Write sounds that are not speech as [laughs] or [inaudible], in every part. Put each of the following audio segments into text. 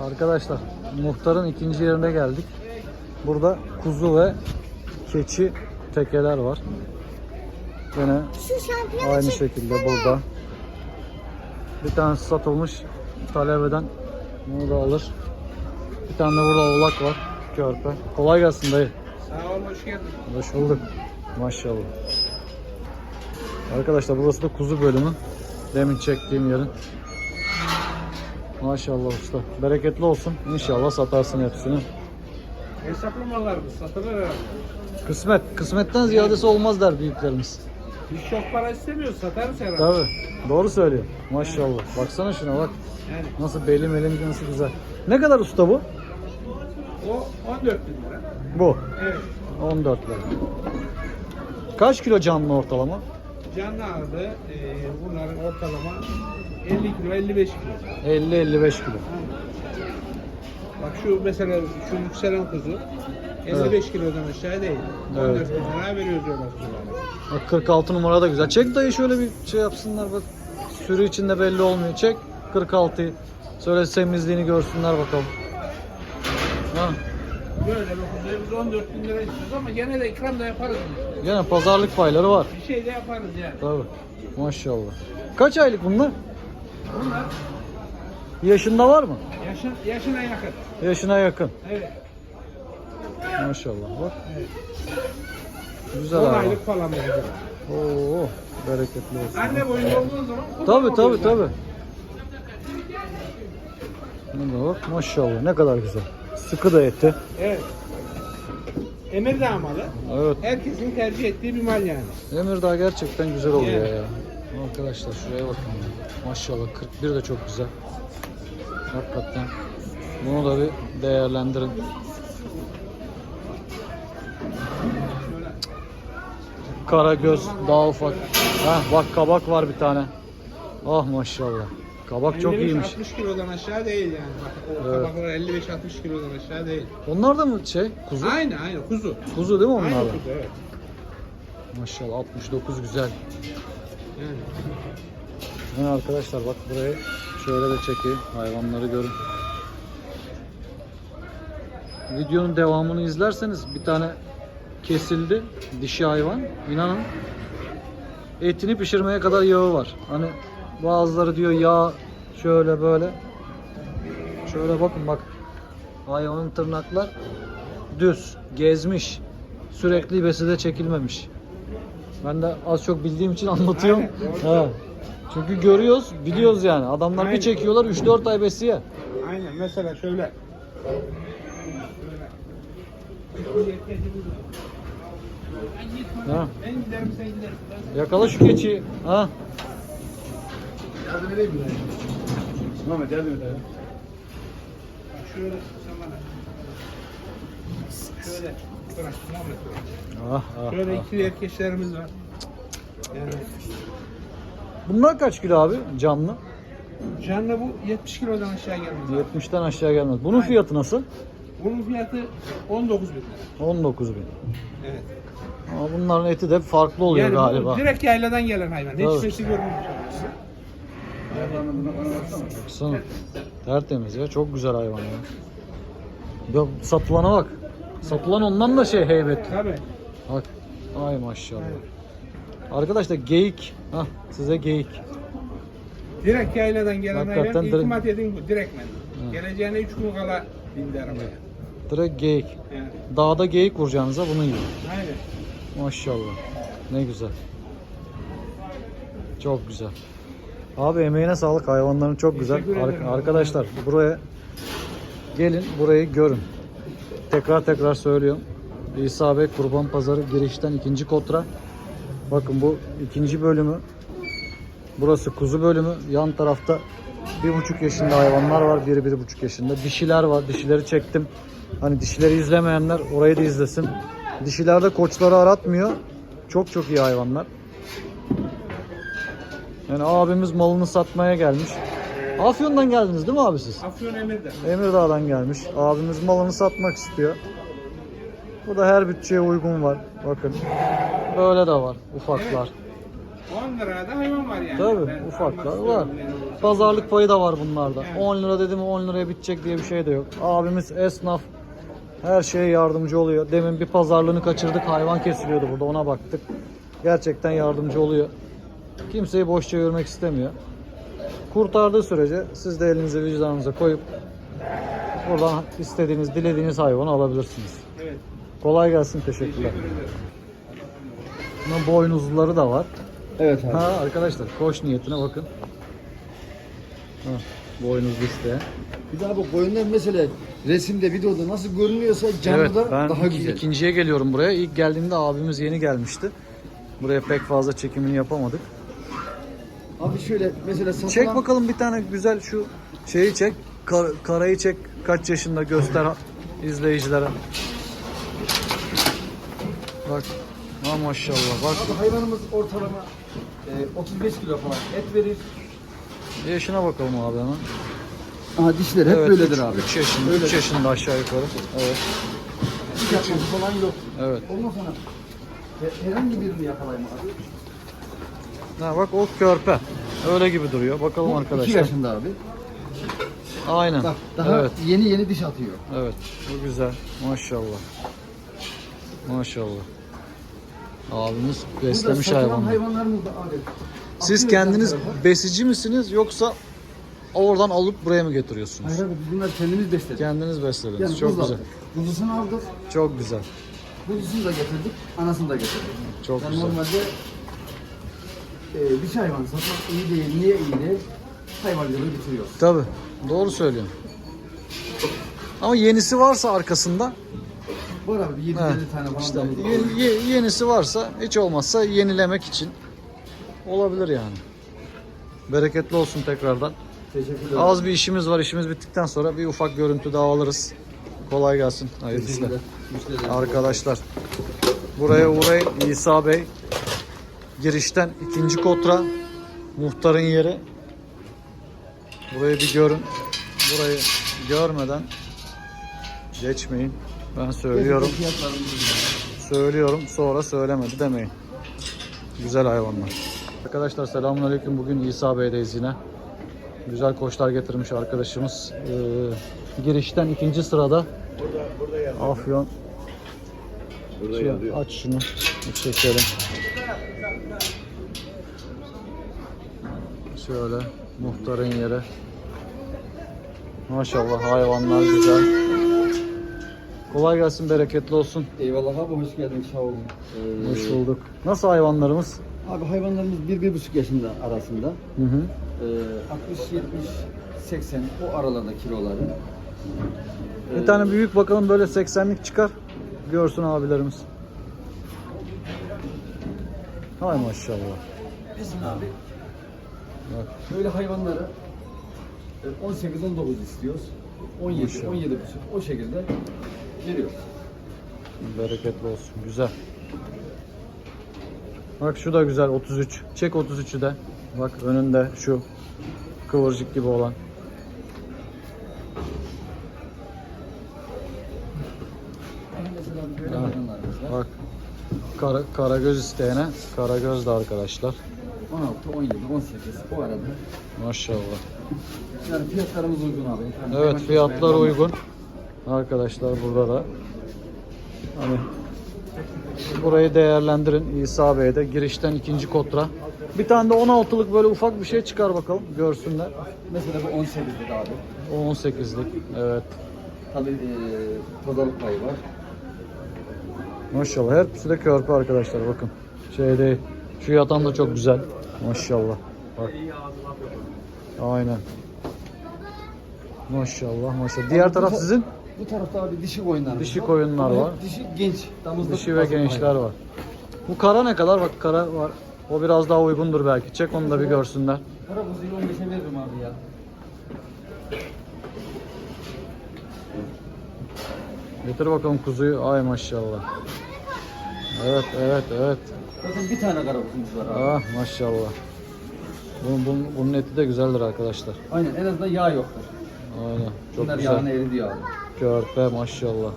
Arkadaşlar muhtarın ikinci yerine geldik. Burada kuzu ve keçi tekeler var. Yine aynı şekilde burada. Bir tanesi satılmış. Talep eden bunu da alır. Bir tane de burada oğlak var. Körpe. Kolay gelsin dayı. Sağ ol, hoş geldin. Hoş bulduk. Maşallah. Arkadaşlar burası da kuzu bölümü. Demin çektiğim yerin. Maşallah usta. Bereketli olsun. İnşallah satarsın hepsini. Hesaplamalarımız satılır herhalde. Kısmet. Kısmetten ziyadesi olmaz der büyüklerimiz. Biz çok para istemiyoruz, satarız herhalde. Tabi. Doğru söylüyor. Maşallah. Baksana şuna bak. Yani Nasıl belli melim nasıl güzel. Ne kadar usta bu? o 14 bin lira. Bu. Evet. 14 lira. Kaç kilo canlı ortalama? Canlı ağırlığı e, bunların ortalama 50 kilo, 55 kilo. 50-55 kilo. Bak şu mesela şu yükselen kuzu 55 kilodan aşağı değil. 14 Evet. bin lira veriyoruz kuzulara. Bak 46 numara da güzel. Çek dayı şöyle bir şey yapsınlar bak. Sürü içinde belli olmuyor. Çek 46'yı. Şöyle temizliğini görsünler bakalım. Ha. Böyle kuzuya biz 14 bin lira istiyoruz ama gene de ikram da yaparız. biz. Gene pazarlık payları var. Bir şey de yaparız yani. Tabii. Maşallah. Kaç aylık bunlar? Bunlar Yaşında var mı? yaşın, yaşına yakın. Yaşına yakın. Evet. Maşallah bak. Güzel 10 abi. aylık falan kuzular. Oo, bereketli olsun. Anne boyunda olduğu zaman kuzu Tabii tabii oluyor tabii. Buna bak maşallah ne kadar güzel. Sıkı da eti. Evet. Emirdağ malı. Evet. Herkesin tercih ettiği bir mal yani. Emirdağ gerçekten güzel oluyor Evet. ya. Arkadaşlar şuraya bakın. ya. Maşallah 41 de çok güzel. Hakikaten. Bunu da bir değerlendirin. Kara göz daha ufak. Ha bak kabak var bir tane. Ah maşallah. Kabak çok 55, iyiymiş. 60 kilodan aşağı değil yani. Bak, o Evet. tabaklar 55-60 kilodan aşağı değil. Onlar da mı şey kuzu? Aynı aynı kuzu. Kuzu değil mi onlar Aynı da? kuzu evet. Maşallah 69 güzel. Yani. Yani arkadaşlar bak buraya şöyle de çekeyim. Hayvanları görün. Videonun devamını izlerseniz bir tane kesildi dişi hayvan. İnanın etini pişirmeye kadar yağı var. Hani bazıları diyor yağ şöyle böyle. Şöyle bakın bak. Hayvanın tırnaklar düz, gezmiş. Sürekli beside çekilmemiş. Ben de az çok bildiğim için [laughs] anlatıyorum. Aynen. Çünkü görüyoruz, biliyoruz yani. Adamlar bir Aynen. çekiyorlar 3-4 ay besiye. Aynen mesela şöyle. Ha. Yakala şu keçiyi. Ha. Yardım edeyim mi? Mehmet yardım et. Şöyle sen bana. Şöyle bırak Mehmet. Ah, ah, Şöyle ah. iki erkeşlerimiz var. Yani Bunlar kaç kilo abi canlı? canlı bu 70 kilodan aşağı gelmez. abi. 70'ten aşağı gelmez. Bunun Aynen. fiyatı nasıl? Bunun fiyatı 19 bin lira. 19 bin. Evet. Ama bunların eti de farklı oluyor yani galiba. bu direkt yayladan gelen hayvan. Hiç Evet. sesi. Baksana. Tertemiz ya. Çok güzel hayvan ya. Ya satılana bak. Satılan ondan da şey heybetli. Tabii. Bak. Ay maşallah. Arkadaşlar geyik. Hah size geyik. Direkt yayladan gelen Hakikaten hayvan direkt- iltimat edin bu direkt. Evet. Geleceğine 3 gün kala bindi arabaya. Direkt geyik. Yani. Dağda geyik vuracağınıza bunu yiyin. Aynen. Maşallah. Ne güzel. Çok güzel. Abi emeğine sağlık. Hayvanların çok güzel. Ar- arkadaşlar buraya gelin burayı görün. Tekrar tekrar söylüyorum. İsa Bey Kurban Pazarı girişten ikinci kotra. Bakın bu ikinci bölümü. Burası kuzu bölümü. Yan tarafta bir buçuk yaşında hayvanlar var. Biri bir buçuk yaşında. Dişiler var. Dişileri çektim. Hani dişileri izlemeyenler orayı da izlesin. Dişilerde koçları aratmıyor. Çok çok iyi hayvanlar. Yani abimiz malını satmaya gelmiş. Afyon'dan geldiniz değil mi abi siz? Afyon Emir'de. Emirdağ'dan gelmiş. Abimiz malını satmak istiyor. Bu da her bütçeye uygun var. Bakın. Böyle de var ufaklar. 10 liraya da hayvan var yani. Tabii Ben ufaklar var. yani. Pazarlık payı da var bunlarda. Evet. 10 lira dedim 10 liraya bitecek diye bir şey de yok. Abimiz esnaf her şeye yardımcı oluyor. Demin bir pazarlığını kaçırdık. Hayvan kesiliyordu burada ona baktık. Gerçekten yardımcı oluyor. Kimseyi boş çevirmek istemiyor. Kurtardığı sürece siz de elinizi vicdanınıza koyup buradan istediğiniz, dilediğiniz hayvanı alabilirsiniz. Evet. Kolay gelsin. Teşekkürler. Teşekkür boynuzluları da var. Evet abi. Ha arkadaşlar koş niyetine bakın. Ha, boynuzlu isteyen. Bir daha bu koyunlar mesela resimde, videoda nasıl görünüyorsa canlıda Evet ben daha güzel. ikinciye geliyorum buraya. İlk geldiğimde abimiz yeni gelmişti. Buraya pek fazla çekimini yapamadık. Abi şöyle mesela satılan... Çek bakalım bir tane güzel şu şeyi çek. Kar- karayı çek. Kaç yaşında göster izleyicilere. Bak. Ha maşallah bak. Abi hayvanımız ortalama e, 35 kilo falan et verir. Yaşına bakalım abi hemen. Aha dişler hep böyledir abi. 3 yaşında, Öyle. 3 yaşında aşağı yukarı. Evet. Diş yapması falan yok. Evet. Ondan sonra he- herhangi birini yakalayayım abi. Ha bak o körpe. Öyle gibi duruyor. Bakalım Bu 2 arkadaşlar. yaşında abi. Aynen. Bak daha Evet. yeni yeni diş atıyor. Evet. Bu güzel. Maşallah. Maşallah. Abimiz beslemiş hayvanları. hayvanlarımız da abi. Siz atıyor kendiniz tarafa. besici misiniz yoksa oradan alıp buraya mı getiriyorsunuz? Hayır abi biz bunları kendimiz besledik. Kendiniz beslediniz. Yani Çok güzel. aldık. Buzlusunu aldık. Çok güzel. Buzlusunu da getirdik. Anasını da getirdik. Çok yani güzel. normalde e, diş hayvanı satmak iyi değil. Niye iyi değil? Hayvancılığı bitiriyor. Tabi. Doğru söylüyorsun. Ama yenisi varsa arkasında Var abi 750 Heh, tane falan işte damızlık var. ye- ye- yenisi varsa hiç olmazsa yenilemek için olabilir yani. Bereketli olsun tekrardan. Teşekkür ederim. Az bir işimiz var. İşimiz bittikten sonra bir ufak görüntü daha alırız. Kolay gelsin. Hayırlı işler. Teşekkürler. Arkadaşlar buraya uğrayın İsa Bey girişten ikinci kotra muhtarın yeri. Burayı bir görün. Burayı görmeden geçmeyin. Ben söylüyorum. Söylüyorum sonra söylemedi demeyin. Güzel hayvanlar. Arkadaşlar selamünaleyküm. Bugün İsa Bey'deyiz yine. Güzel koçlar getirmiş arkadaşımız. Ee, girişten ikinci sırada Afyon. Şöyle aç şunu. Çekelim. Şöyle muhtarın yeri. Maşallah hayvanlar güzel. Kolay gelsin, bereketli olsun. Eyvallah abi hoş geldin sağ olun. Ee, Hoş bulduk. Nasıl hayvanlarımız? Abi hayvanlarımız 1-1,5 yaşında arasında. Hı hı. Ee, 60, 70, 80 o aralarda kiloları. Bir tane büyük bakalım böyle 80'lik çıkar. Görsün abilerimiz. Hay maşallah. Bizim abi. Böyle hayvanları 18-19 istiyoruz. 17, Maşallah. 17 o şekilde veriyoruz. Bereketli olsun. Güzel. Bak şu da güzel 33. Çek 33'ü de. Bak önünde şu kıvırcık gibi olan. Mesela böyle Ha. hayvanlarımız var. Bak. Kara, karagöz isteyene karagöz de arkadaşlar. 16, 17, 18 o arada. Maşallah. Yani fiyatlarımız uygun abi. Yani Evet fiyatlar uygun. Arkadaşlar burada da hani burayı değerlendirin İsa Bey'de girişten ikinci kotra. Bir tane de 16'lık böyle ufak bir şey çıkar bakalım görsünler. Mesela bu 18'lik abi. O 18'lik. Evet. Tabii e, pazarlık payı var. Maşallah hepsi de körpe arkadaşlar bakın. Şey değil. Şu yatan da çok güzel. Maşallah. Bak. Aynen. Maşallah maşallah. Diğer taraf sizin? Bu tarafta abi dişi koyunlar. Dişi koyunlar var. Dişi genç. Damızlık Dişi ve gençler var. Bu kara ne kadar? Bak kara var. O biraz daha uygundur belki. Çek onu da bir görsünler. Para kuzuyu 15'e veririm abi ya. Getir bakalım kuzuyu. Ay maşallah. Evet evet evet. Zaten bir tane kara kuzumuz var abi. Ah maşallah. Bunun, bunun, bunun eti de güzeldir arkadaşlar. Aynen en azından yağ yoktur. Aynen. Çok Bunlar güzel. yağını eridiyor abi. Körpe maşallah.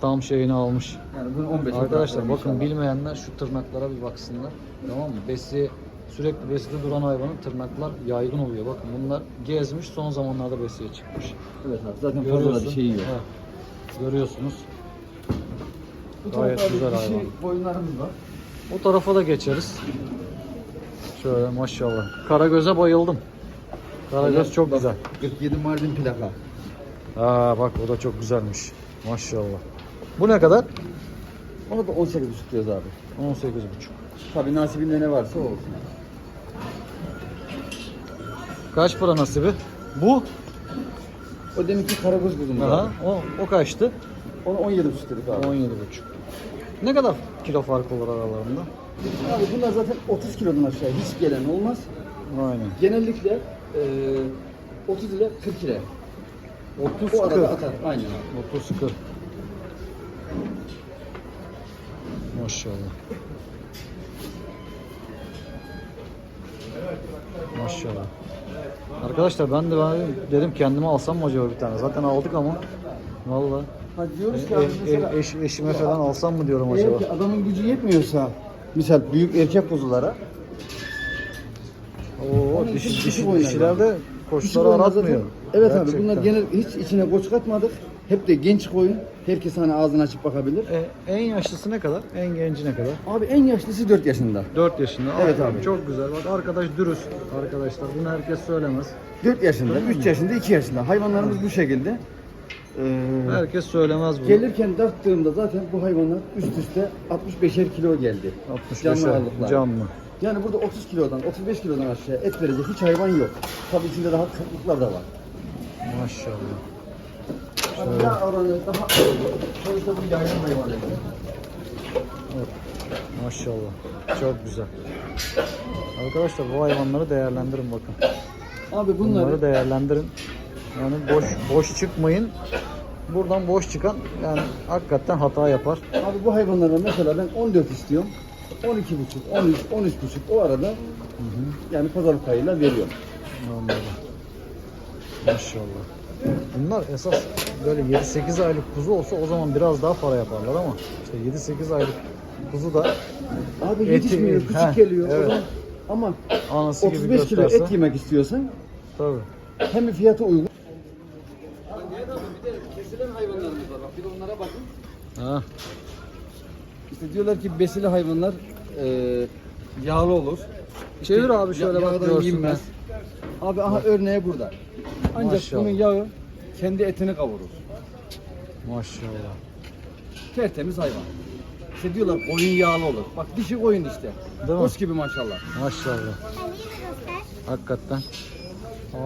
tam şeyini almış. Yani bunu 15 Arkadaşlar bakın bilmeyenler şu tırnaklara bir baksınlar. Tamam mı? Besi sürekli beside duran hayvanın tırnaklar yaygın oluyor. Bakın bunlar gezmiş son zamanlarda besiye çıkmış. Evet abi zaten fazla bir şey yok. Evet. Görüyorsunuz. Bu Gayet güzel hayvan. boyunlarımız var. O tarafa da geçeriz. Şöyle maşallah. Karagöz'e bayıldım. Karagöz çok Bak, güzel. 47 Mardin plaka. Aa bak o da çok güzelmiş. Maşallah. Bu ne kadar? Ona da 18,5 diyoruz abi. 18,5. Tabii nasibinde ne varsa o olsun. Kaç para nasibi? Bu? O deminki karagöz kuzumuz Aha, abi. o, o kaçtı? Onu 17,5 dedik abi. 17,5. Ne kadar kilo farkı olur aralarında? Abi bunlar zaten 30 kilodan aşağı hiç gelen olmaz. Aynen. Genellikle eee 30 ile 40 ile. 30 O arada 40. atar. Aynen abi. 30 40. Maşallah. Maşallah. Arkadaşlar ben de ben dedim kendime alsam mı acaba bir tane? Zaten aldık ama vallahi Ha diyoruz ki e- abi e- mesela eş, eşime falan alsam mı diyorum eğer acaba? ki adamın gücü yetmiyorsa misal büyük erkek kuzulara Oo, Onun dişi, dişi, dişi boyunlar dişilerde dişi koçları aratmıyor. Evet abi Gerçekten. bunlar genel hiç içine koç katmadık. Hep de genç koyun. Herkes hani ağzını açıp bakabilir. E, en yaşlısı ne kadar? En genci ne kadar? Abi en yaşlısı 4 yaşında. 4 yaşında. Evet Aferin, abi. Çok güzel. Bak arkadaş dürüst arkadaşlar. Bunu herkes söylemez. 4 yaşında, 3 yaşında, 2 yaşında. Hayvanlarımız bu şekilde. Ee, Herkes söylemez bunu. gelirken tarttığımda zaten bu hayvanlar üst üste 65'er kilo geldi. 65 Canlı ağırlıklar. Canlı. Yani burada 30 kilodan, 35 kilodan aşağı et verecek hiç hayvan yok. Tabii içinde daha kırklıklar da var. Maşallah. Yağ oranı daha sonuçta bu yaygın hayvan. Maşallah. Çok güzel. Arkadaşlar bu hayvanları değerlendirin bakın. Abi Bunları bunları değerlendirin. Yani boş boş çıkmayın. Buradan boş çıkan yani hakikaten hata yapar. Abi bu hayvanlara mesela ben 14 istiyorum. 12 buçuk, 13, 13 buçuk o arada yani pazarlık payıyla veriyorum. Anladım. Maşallah. Bunlar esas böyle 7-8 aylık kuzu olsa o zaman biraz daha para yaparlar ama işte 7-8 aylık kuzu da Abi Eti- yetişmiyor, küçük Heh, geliyor. evet. Zaman- Ama anası gibi 35 kilo et yemek istiyorsan Tabii. hem fiyatı uygun. Bir de kesilen hayvanlarımız var. Bak bir de onlara bakın. Ha, İşte diyorlar ki besili hayvanlar e, yağlı olur. Çevir abi şöyle bak yağdan görsünler. yenmez. Abi aha örneği burada. Ancak Maşallah. bunun yağı kendi etini kavurur. Maşallah. Tertemiz hayvan. İşte diyorlar koyun yağlı olur. Bak dişi koyun işte. Değil mi? Gibi maşallah. Maşallah. Hakikaten.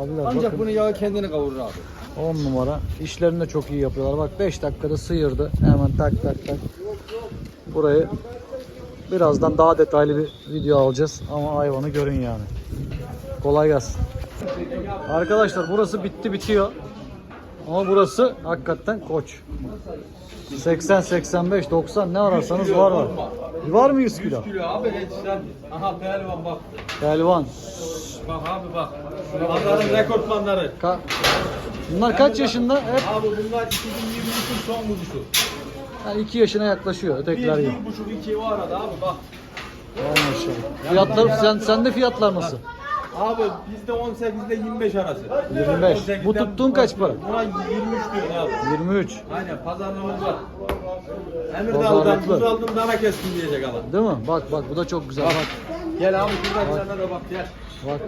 Abiler Ancak bakın bunun yağı kendini kavurur abi. 10 numara. İşlerini de çok iyi yapıyorlar. Bak 5 dakikada sıyırdı. Hemen tak tak tak. Burayı birazdan daha detaylı bir video alacağız. Ama hayvanı görün yani. Kolay gelsin. Arkadaşlar burası bitti bitiyor. Ama burası hakikaten koç. 80, 85, 90 ne ararsanız var var. Var mı 100 kilo? kilo abi geçten. Aha pehlivan bak. Pelvan. Bak abi bak. Pazarın rekortmanları. Ka- Bunlar kaç yaşında? Hep Abi bunlar 2023'ün son kuzusu. yani 2 yaşına yaklaşıyor ötekiler gibi. bir buçuk iki o arada abi bak. Maşallah. Fiyatlar sen sende fiyatlar nasıl? Abi bizde 18 ile 25 arası. 25. 18'den Bu tuttuğun kaç para? Buna 23 diyoruz abi. 23. Aynen pazarlığımız var. Emir Pazarlıklı. Dağı'dan kuzu aldım dana kestim diyecek adam. Değil mi? Bak bak bu da çok güzel. Bak Gel abi şuradan sana da bak gel. bak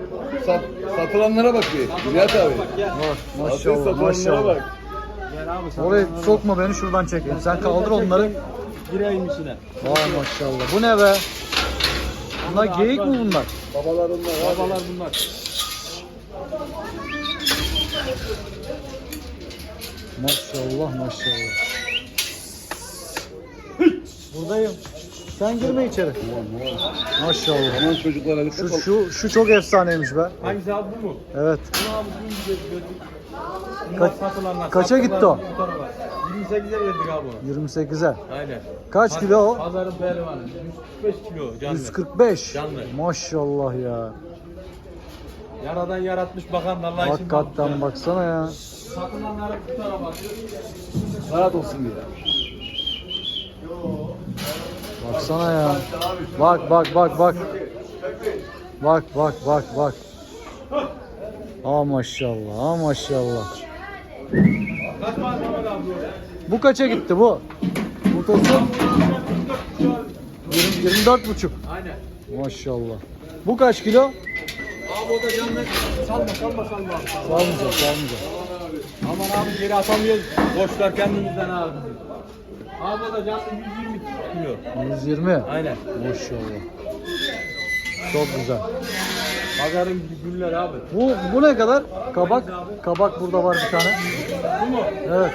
Sat, satılanlara bakıyor. Nihat abi. Bak gel. bak. Maşallah maşallah. Gel abi sana. Oraya sokma beni şuradan çekeyim. Sen kaldır onları. Gireyim içine. Vay maşallah. Bu ne be? Bunlar geyik mi bunlar? Babalar onlar. Babalar bunlar. Maşallah maşallah. Buradayım. Sen girme içeri. Maşallah. Aman çocuklara Şu şu şu çok efsaneymiş be. Hangisi abi bu mu? Evet. Bunu abi bunu güzel gördük. Kaç- satılanlar. kaça gitti o? Bu tarafa. 28'e verdik abi bunu. 28'e. Aynen. Kaç Paz- kilo o? Pazarın pehlivanı. 145 kilo canlı. 145. Canlı. Maşallah ya. Yaradan yaratmış bakan da Allah için Hakikaten baksana ya. Satılanları bu tarafa. Rahat olsun diye. Baksana ya. Bak bak bak bak. Bak bak bak bak. Aa maşallah. Aa maşallah. Bu kaça gitti bu? Burtası 24 buçuk. Aynen. Maşallah. Bu kaç kilo? Abi o da canlı. Salma salma salma. Salmayacak, salmayacak. Aman abi geri atamıyoruz. Boşlar kendimizden abi. Abi da canlı 120 tutmuyor. 120. Aynen. Maşallah. Çok güzel. Pazarın güller abi. Bu bu ne kadar? Kabak. Kabak burada var bir tane. Bu mu? Evet.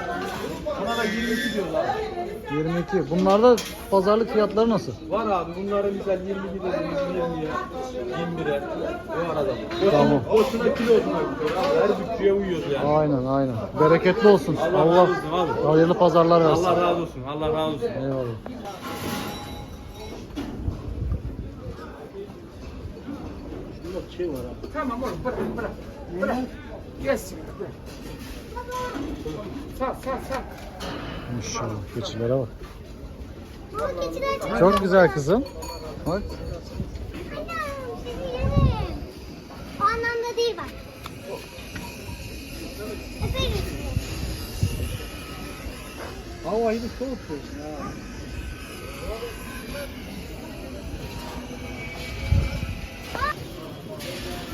Buna da 22 diyoruz abi. 22. Bunlarda pazarlık fiyatları nasıl? Var abi bunların misal 22 dediğimiz 20'ye, 21'e o arada. Boşuna, Tamam. boşuna gidiyor abi. Her bütçeye uyuyoruz yani. Aynen aynen. Bereketli olsun. Allah Allah, razı olsun abi. hayırlı pazarlar versin. Allah razı olsun. Allah razı olsun. Eyvallah. Tamam oğlum bırak bırak. Bırak. Gelsin bırak. Sal sal sal. Maşallah. Keçilere bak. Keçiler çok Çok güzel kızım. Bak. O anlamda değil bak. Da soğutuyorsun ya.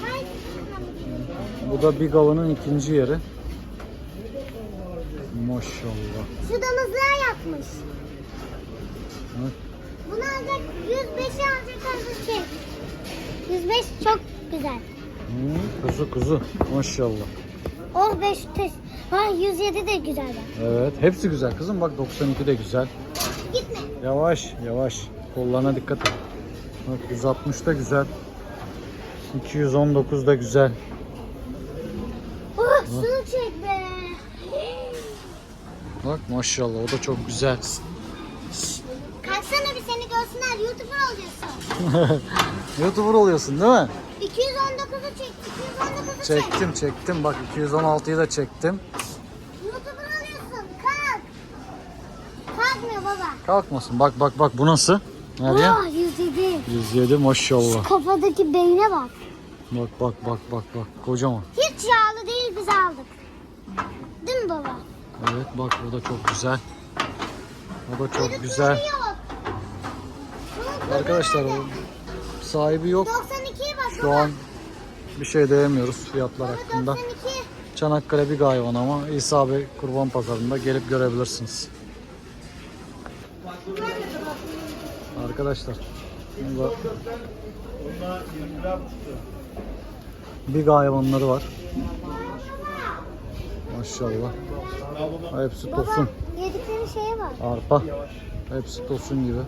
Hayır. Bu da bir gavanın ikinci yeri. Maşallah. Şu damızlığa yapmış. Bak. Bunu alacak 105'i alacak hazır şey. 105 çok güzel. Hı, kuzu kuzu. Maşallah. Oh 5 test. Ha 107 de güzel bak. Evet. Hepsi güzel kızım. Bak 92 de güzel. Gitme. Yavaş yavaş. Kollarına dikkat et. Bak 160 da güzel. 219 da güzel. Oh şunu çek be. Bak maşallah o da çok güzel. Kalksana bir seni görsünler YouTuber oluyorsun. [laughs] Youtuber oluyorsun değil mi? 219'u çek. 219'u çek. Çektim çektim. Bak 216'yı da çektim. YouTuber oluyorsun. Kalk. Kalkmıyor baba. Kalkmasın. Bak bak bak bu nasıl? Nereye? Oh 107. 107 maşallah. Kafadaki beyne bak. Bak bak bak bak bak. Kocaman. Hiç yağlı değil biz aldık. Değil mi baba? Evet bak bu da çok güzel. O da çok güzel. kuyruğu Arkadaşlar o sahibi yok. 92'ye bak Şu an bir şey diyemiyoruz fiyatlar hakkında. 92. Çanakkale bir hayvan ama İsa Bey Kurban Pazarı'nda gelip görebilirsiniz. Arkadaşlar burada big hayvanları var. Maşallah. Hepsi Baba tosun. yedikleri şeye bak. Arpa. Hepsi tosun gibi.